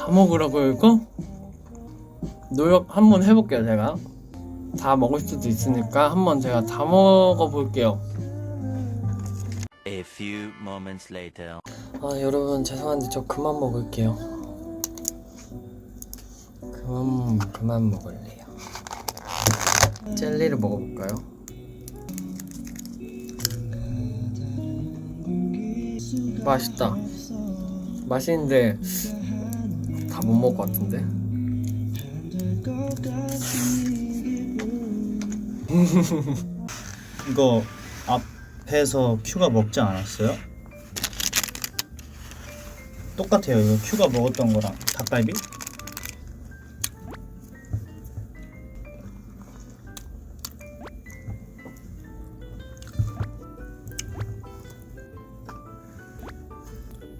다 먹으라고요 이거? 노력 한번 해볼게요 제가 다 먹을 수도 있으니까 한번 제가 다 먹어볼게요 A few moments later. 아 여러분 죄송한데 저 그만 먹을게요 그만 그만 먹을래요 젤리를 먹어볼까요? 맛있다 맛있는데 다 못 먹을 것 같은데 이거 앞에서 큐가 먹지 않았어요? 똑같아요. 이거 큐가 먹었던 거랑 닭갈비?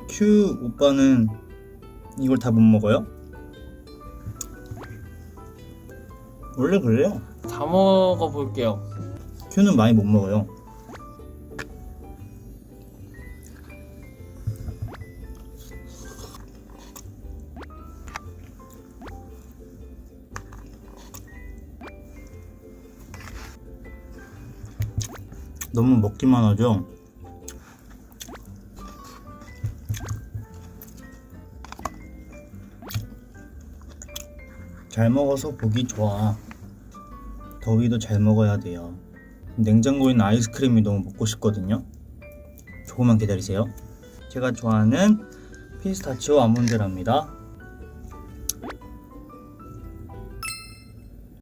큐 오빠는 이걸 다 못 먹어요? 원래 그래요. 다 먹어볼게요 큐는 많이 못 먹어요. 너무 먹기만 하죠. 잘 먹어서 보기 좋아. 더위도 잘 먹어야 돼요. 냉장고에 있는 아이스크림이 너무 먹고 싶거든요. 조금만 기다리세요. 제가 좋아하는 피스타치오 아몬드랍니다.